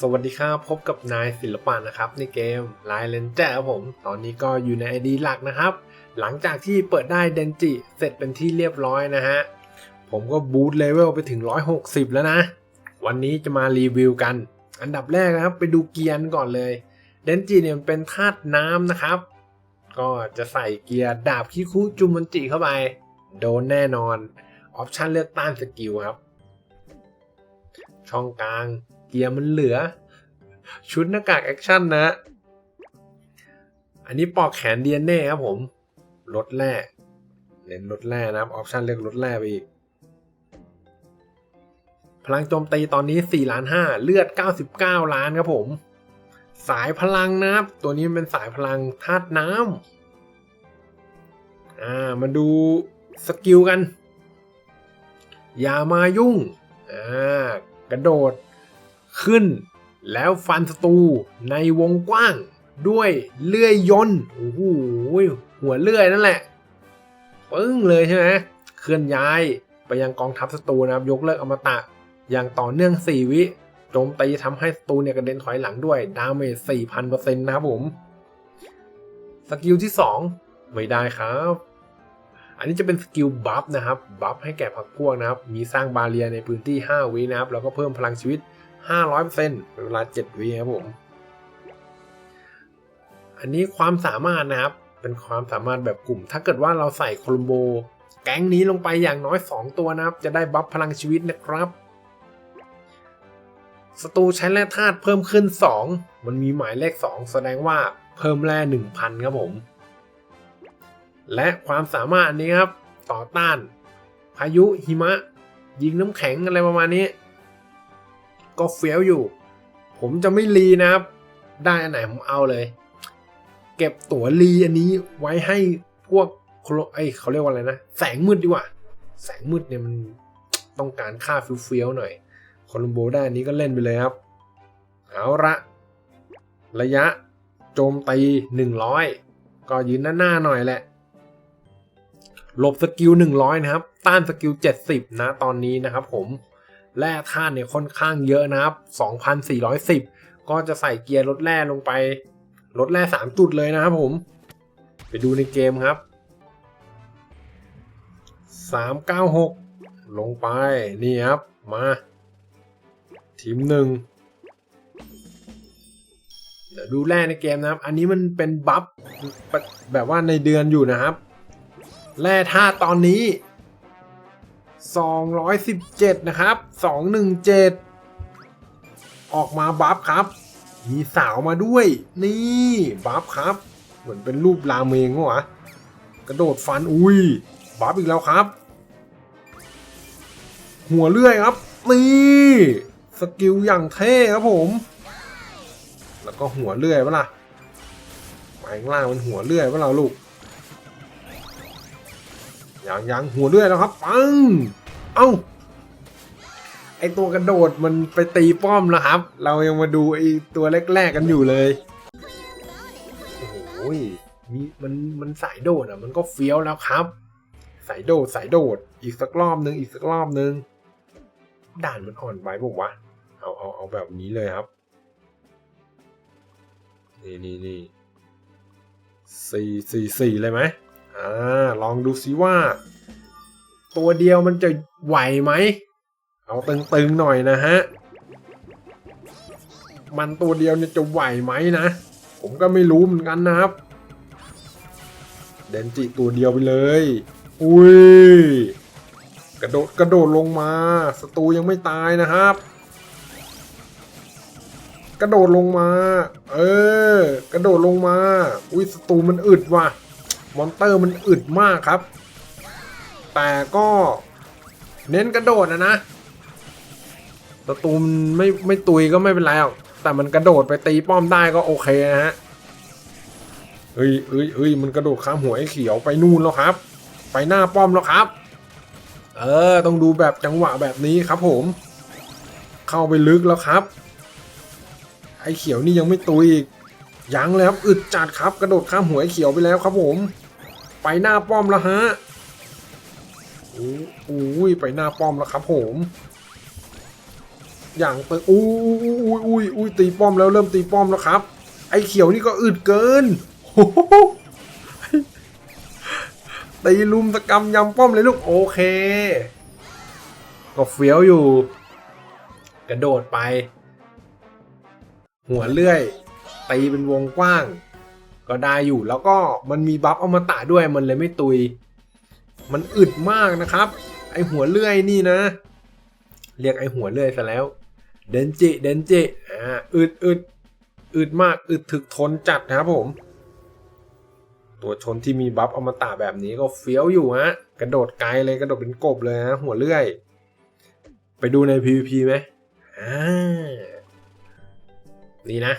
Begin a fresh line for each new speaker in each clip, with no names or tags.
สวัสดีครับพบกับนายศิลปะนะครับในเกม l i เลนเจอร์ครับผม ตอนนี้ก็อยู่ใน ID หลักนะครับ หลังจากที่เปิดได้เดนจิเสร็จเป็นที่เรียบร้อยนะฮะ ผมก็บูตเลเวลไปถึง 160 แล้วนะ วันนี้จะมารีวิวกัน อันดับแรกนะครับ ไปดูเกียร์ก่อนเลยเดนจิเนี่ยมันเป็นธาตุน้ำนะครับ ก็จะใส่เกียร์ดาบคิคุจุมันจิเข้าไป โดนแน่นอนออปชันเลือกต้านสกิลครับ ช่องกลาง เกียร์มันเหลือ ชุดหน้ากากแอคชั่นนะ อันนี้ปอกแขนเดียนเน่ครับผมลดแร่เน้นลดแร่นะครับออปชันเลือกลดแร่ไปอีก พลังโจมตีตอนนี้4ล้าน5เลือด 99 ล้านครับผม สายพลังนะครับ ตัวนี้เป็นสายพลังธาตุน้ำอ่ามาดูสกิลกัน อย่ามายุ่งอ่ากระโดด ขึ้น แล้วฟันศัตรูในวงกว้างด้วยเลื่อยยนต์โอ้โหหัวเลื่อยนั่นแหละปึ้งเลยใช่ไหมเคลื่อนย้ายไปยังกองทัพศัตรูนะครับยกเลิกอมตะ อย่างต่อเนื่อง 4 วิโจมตีทำให้ศัตรูเนี่ยกระเด็นถอยหลังด้วยดาเมจ4,000%นะครับผมสกิลที่ 2 ไม่ได้ครับ อันนี้จะเป็นสกิลบัฟนะครับบัฟให้แก่พักพวกนะครับ มีสร้างบาเรียในพื้นที่ 5 วินะครับแล้วก็เพิ่มพลังชีวิต 500%เป็นเวลา 7 วิครับผม อันนี้ความสามารถนะครับ เป็นความสามารถแบบกลุ่ม ถ้าเกิดว่าเราใส่โคลมโบ แก๊งนี้ลงไปอย่างน้อย 2 ตัวนะครับ จะได้บัฟพลังชีวิตนะครับศัตรูใช้แร่ธาตุเพิ่มขึ้น 2 มันมีหมายเลข 2 แสดงว่าเพิ่มแร่1,000 ครับผม และความสามารถอันนี้ครับ ต่อต้าน พายุหิมะ ยิงน้ำแข็งอะไรประมาณนี้ ก็เฟี้ยวอยู่ ผมจะไม่รีนะครับ ได้อันไหนผมเอาเลย เก็บตั๋วรีอันนี้ไว้ให้พวกไอเขาเรียกว่าอะไรนะ แสงมืดดีกว่า แสงมืดเนี่ยมันต้องการค่าเฟี้ยวๆหน่อยโคลัมโบได้อันนี้ก็เล่นไปเลยครับ เอาละระยะโจมตี 100 ก็ยืนหน้าๆหน่อยแหละหลบสกิล 100 นะครับ ต้านสกิล 70 นะ ตอนนี้นะครับผม แร่ธาตุเนี่ยค่อนข้างเยอะนะครับ 2,410 ก็จะใส่เกียร์ลดแร่ลงไป ลดแร่ 3 จุดเลยนะครับผม ไปดูในเกมครับ 396 ลงไป นี่ครับ มา ทีมหนึ่งเดี๋ยวดูแร่ในเกมนะครับ อันนี้มันเป็นบัฟแบบว่าในเดือนอยู่นะครับ แร่ธาตุตอนนี้ 217 นะครับ 217 ออกมาบัฟครับ มีสาวมาด้วย นี่บัฟครับ เหมือนเป็นรูปราเมงวะกระโดดฟันอุ้ยบัฟอีกแล้วครับ หัวเลื่อยครับ นี่สกิลอย่างเท่ครับผม แล้วก็หัวเลื่อยปะล่ะหมายข้างล่างมันหัวเลื่อยปะเราลูก ยังยังหัวเลื่อยแล้วครับปังเอ้าไอตัวกระโดดมันไปตีป้อมแล้วครับ เรายังมาดูไอตัวแรกๆกันอยู่เลยโอ้โหมีมันมันสายโดดอะ มันก็เฟี้ยวแล้วครับ สายโดดสายโดด อีกสักรอบนึงอีกสักรอบนึงด่านมันอ่อนไปบอกว่าเอาเอาเอาแบบนี้เลยครับ นี่นี่นี่สี่สี่สี่เลยไหม อ่าลองดูซิว่า ตัวเดียวมันจะไหวไหม เอาตึงๆหน่อยนะฮะ มันตัวเดียวเนี่ยจะไหวไหมนะ ผมก็ไม่รู้เหมือนกันนะครับ เดนจิตัวเดียวไปเลย อุ้ย กระโดดกระโดดลงมาศัตรูยังไม่ตายนะครับกระโดดลงมา เออ กระโดดลงมา อุ้ยศัตรูมันอึดว่ะ มอนเตอร์มันอึดมากครับ แต่ก็เน้นกระโดดนะนะศัตรูมันไม่ไม่ตุยก็ไม่เป็นไรหรอกแต่มันกระโดดไปตีป้อมได้ก็โอเคนะฮะเฮ้ยเฮ้ยเฮ้ยมันกระโดดข้ามหัวไอ้เขียวไปนู่นแล้วครับ ไปหน้าป้อมแล้วครับ เออ ต้องดูแบบจังหวะแบบนี้ครับผม เข้าไปลึกแล้วครับ ไอ้เขียวนี่ยังไม่ตุยอีกยังเลยครับอึดจัดครับ กระโดดข้ามหัวไอ้เขียวไปแล้วครับผม ไปหน้าป้อมแล้วฮะโอ้โหไปหน้าป้อมแล้วครับผม อย่างตึงอุ้ยอุ้ยอุ้ยอุ้ยตีป้อมแล้วเริ่มตีป้อมแล้วครับ ไอ้เขียวนี่ก็อึดเกินตีลุมตะกำยำป้อมเลยลูกโอเค ก็เฟี้ยวอยู่ กระโดดไป หัวเลื่อยตีเป็นวงกว้าง ก็ได้อยู่แล้วก็มันมีบัฟอมตะด้วยมันเลยไม่ตุย มันอึดมากนะครับ ไอหัวเลื่อยนี่นะ เรียกไอหัวเลื่อยซะแล้ว เดนจิเดนจิอ่าอึดอึดอึดมากอึดถึกทนจัดนะครับผม ตัวชนที่มีบัฟอมตะแบบนี้ก็เฟี้ยวอยู่ฮะกระโดดไกลเลยกระโดดเป็นกบเลยฮะหัวเลื่อย ไปดูใน PVP ไหมอ่านี่นะ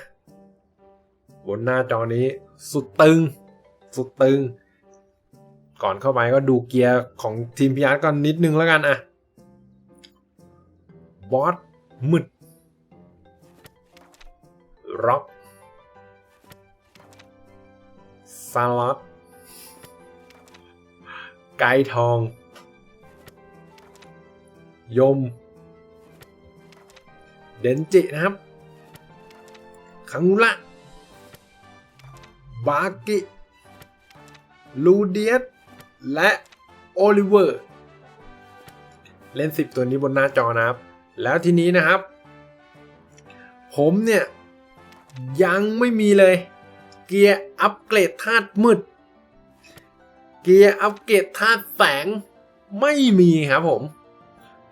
บนหน้าจอนี้ สุดตึง สุดตึง ก่อนเข้าไปก็ดูเกียร์ของทีมพิยาร์ก่อนนิดนึงแล้วกันอะบอสมึดร็อกซาลัดไกทอง ยม เดนจินะครับคังุระ บากิ ลูเดียส และโอลิเวอร์ เล่น 10 ตัวนี้บนหน้าจอนะครับ แล้วทีนี้นะครับ ผมเนี่ย ยังไม่มีเลย เกียร์อัปเกรดธาตุมืด เกียร์อัปเกรดธาตุแสงไม่มีครับผม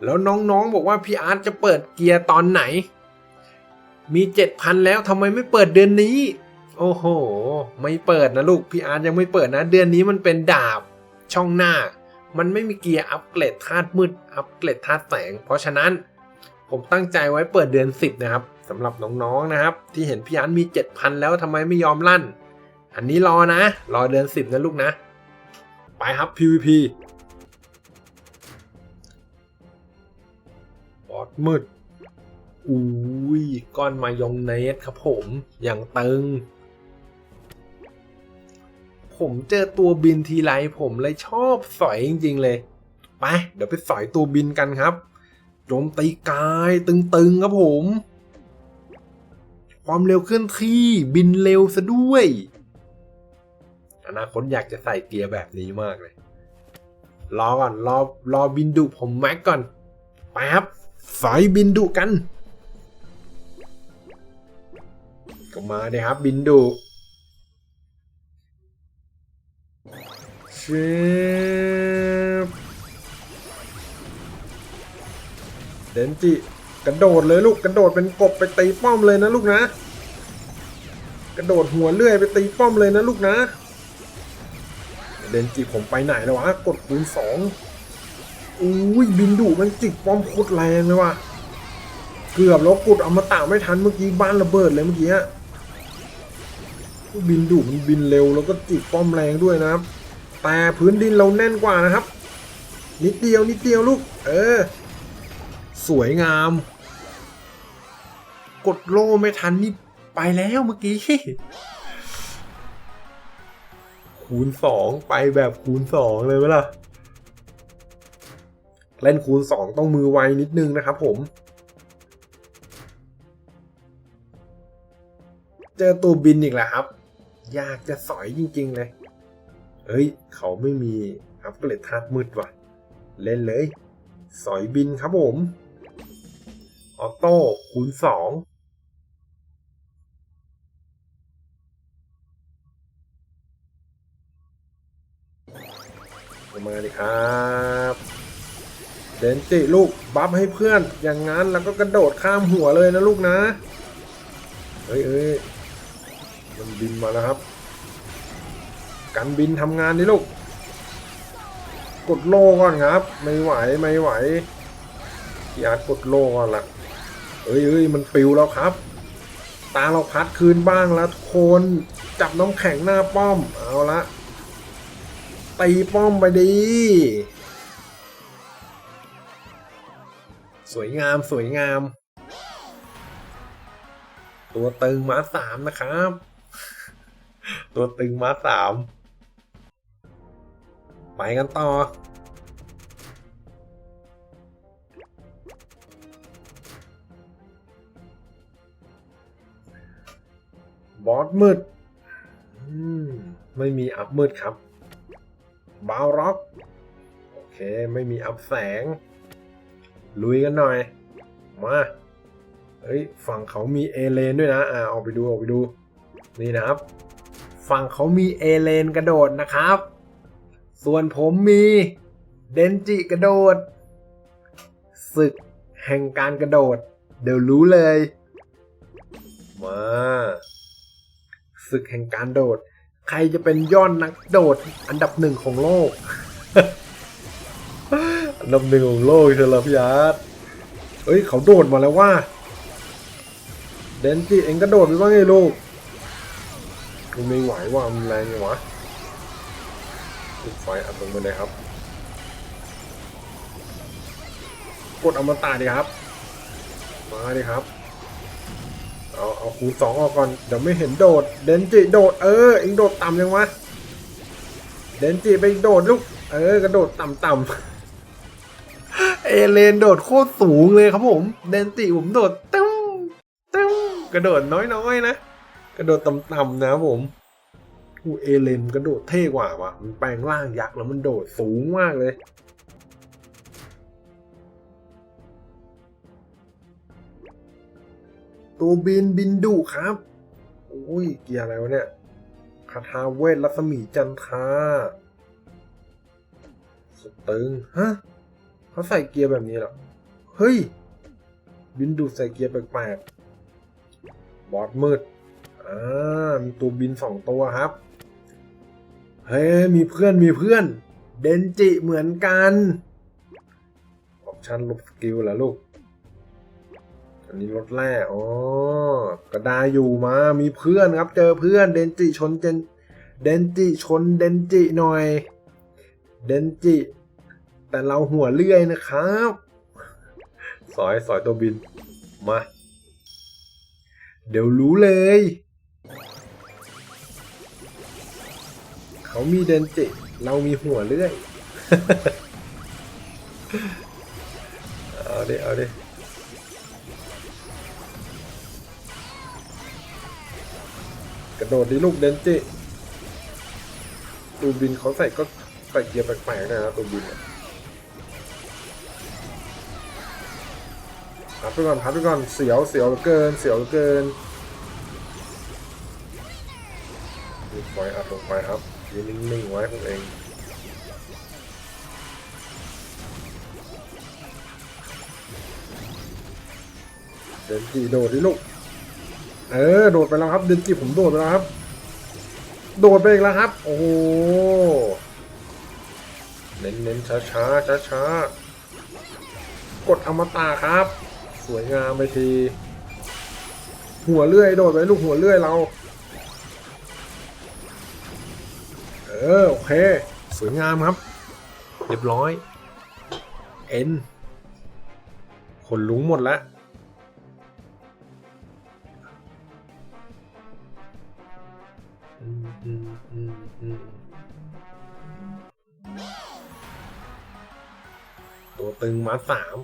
แล้วน้องๆบอกว่าพี่อาร์ตจะเปิดเกียร์ตอนไหน มี 7,000 แล้วทำไมไม่เปิดเดือนนี้ โอ้โห ไม่เปิดนะลูก พี่อาร์ตยังไม่เปิดนะ เดือนนี้มันเป็นดาบช่องหน้า มันไม่มีเกียร์อัปเกรดธาตุมืด อัปเกรดธาตุแสง เพราะฉะนั้นผมตั้งใจไว้เปิดเดือน 10 นะครับสำหรับน้องๆนะครับ ที่เห็นพี่อาร์ตมี 7,000 แล้วทำไมไม่ยอมลั่น อันนี้รอนะ รอเดือน 10 นะลูกนะ ไปครับ PVP บอสมืดอุ้ยก้อนมายองเนสครับผม อย่างตึง ผมเจอตัวบินทีไรผมเลยชอบสอยจริง ๆ เลยไปเดี๋ยวไปสอยตัวบินกันครับโจมตีกายตึงๆครับผม ความเร็วเคลื่อนที่บินเร็วซะด้วย อนาคตอยากจะใส่เกียร์แบบนี้มากเลย รอก่อนรอรอบินดุผมแม็กก่อนไปครับสอยบินดุกันก็มาเลยครับบินดุ ชเดนจิกระโดดเลยลูกกระโดดเป็นกบไปตีป้อมเลยนะลูกนะ กระโดดหัวเลื่อยไปตีป้อมเลยนะลูกนะ เดนจิผมไปไหนแล้ววะกดคูณสองอุ้ยบินดุมันจิกป้อมโคตรแรงเลยว่ะเกือบแล้วกดเอามาตะไม่ทันเมื่อกี้บ้านระเบิดเลยเมื่อกี้ฮะบินดุมันบินเร็วแล้วก็จิกป้อมแรงด้วยนะครับ แต่พื้นดินเราแน่นกว่านะครับ นิดเดียวนิดเดียวลูก เออ สวยงาม กดโล่ไม่ทันนี่ไปแล้วเมื่อกี้ คูณสองไปแบบคูณสองเลยไหมล่ะ เล่นคูณสองต้องมือไวนิดนึงนะครับผม เจอตัวบินอีกแล้วครับ อยากจะสอยจริง ๆ เลย เฮ้ย เขาไม่มีอัปเกรดธาตุมืดว่ะ เล่นเลย สอยบินครับผม ออโต้คูณสองมาดิครับเดนจิลูกบัฟให้เพื่อน อย่างนั้นแล้วก็กระโดดข้ามหัวเลยนะลูกนะ เฮ้ยเอ้ยมันบินมาแล้วครับ กันบินทำงานนี่ลูก กดโลก่อนครับ ไม่ไหวไม่ไหวพี่อาร์ตกดโลก่อนละเอ้ยเอ้ยมันปิวแล้วครับ ตาเราพัดคืนบ้างแล้วทุกคนจับน้ำแข็งหน้าป้อม เอาละตีป้อมไปดีสวยงามสวยงาม ตัวตึงมาสามนะครับ ตัวตึงมาสาม ไปกันต่อ บอสมืดมไม่มีอัพมืดครับ บาวร็อก โอเค ไม่มีอัพแสง ลุยกันหน่อย มาเฮ้ย ฝั่งเขามีเอเลนด้วยนะ อ่าออกไปดูออกไปดู นี่นะครับ ฝั่งเขามีเอเลนกระโดดนะครับ ส่วนผมมีเดนจิกระโดด ศึกแห่งการกระโดด เดี๋ยวรู้เลย มาศึกแห่งการโดด ใครจะเป็นยอดนักโดดอันดับหนึ่งของโลก อันดับหนึ่งของโลกเชียวเหรอพี่อาร์ตเฮ้ย เขาโดดมาแล้วว่า เดนจิเองก็โดดไปบ้างไงลูกมันไม่ไหวว่ามันแรงไงวะ ลูกไฟอัดลงไปเลยครับ กดอมตะดิครับ มาดิครับ เอาเอาคูณสองออกก่อน เดี๋ยวไม่เห็นโดด เดนจิโดด เออเองโดดต่ำยังวะ เดนจิไปโดดลูก เออกระโดดต่ำๆ เอเลนโดดโคตรสูงเลยครับผม เดนจิผมโดดตึ้มตึ้มกระโดดน้อยๆนะ กระโดดต่ำๆนะครับผม อูเอเลนกระโดดเท่กว่าว่ะ มันแปลงร่างยักษ์แล้วมันโดดสูงมากเลย ตัวบินบินดุครับ โอ้ย เกียร์อะไรวะเนี่ย คาถาเวทรัศมีจันทาสตึง ฮะ เขาใส่เกียร์แบบนี้เหรอ เฮ้ย บินดุใส่เกียร์แปลกๆบอสมืด อ่ามีตัวบินสองตัวครับ เฮ้ยมีเพื่อนมีเพื่อน เดนจิเหมือนกันออปชั่นลบสกิลเหรอลูก อันนี้รถแร่อ๋อกระดาอยู่มา มีเพื่อนครับ เจอเพื่อน เดนจิชนเจนเดนจิชนเดนจิหน่อย เดนจิ แต่เราหัวเลื่อยนะครับ สอยสอยตัวบิน มา เดี๋ยวรู้เลย เขามีเดนจิ เรามีหัวเลื่อย เอาดิ เอาดิ กระโดดดิลูกเดนจิตูบินเขาใส่ก็ใส่เกียร์แปลกๆนะตูบินพับไปก่อนพับไปก่อนเสียวเสียวเกิน เสียวเกินปล่อยอัดลงไปครับ ยืนนิ่งๆไว้พวกเองเดนจิโดดดิลูก เออ โดดไปแล้วครับ เดินจิผมโดดไปแล้วครับ โดดไปอีกแล้วครับ โอ้โห เน้นเน้นช้าช้าช้าช้าๆ กดอมตะครับ สวยงามไปที หัวเลื่อยโดดไปลูกหัวเลื่อยเรา เออ โอเค สวยงามครับ เรียบร้อย เอ็นขนลุงหมดแล้วตัวตึงมาสาม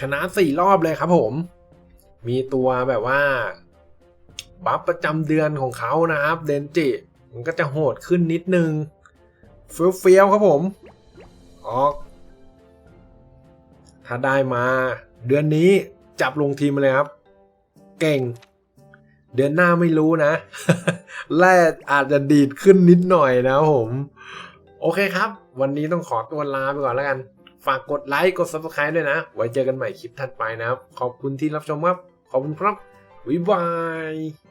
ชนะสี่รอบเลยครับผม มีตัวแบบว่า บัฟประจำเดือนของเขานะครับ เดนจิ มันก็จะโหดขึ้นนิดนึงเฟี้ยวเฟี้ยวๆครับผม ออก ถ้าได้มาเดือนนี้จับลงทีมเลยครับ เก่ง เดือนหน้าไม่รู้นะ แร่อาจจะดีดขึ้นนิดหน่อยนะครับผม โอเคครับ วันนี้ต้องขอตัวลาไปก่อนแล้วกัน ฝากกดไลค์กด subscribe ด้วยนะ ไว้เจอกันใหม่คลิปถัดไปนะครับ ขอบคุณที่รับชมครับ ขอบคุณครับบ๊ายบาย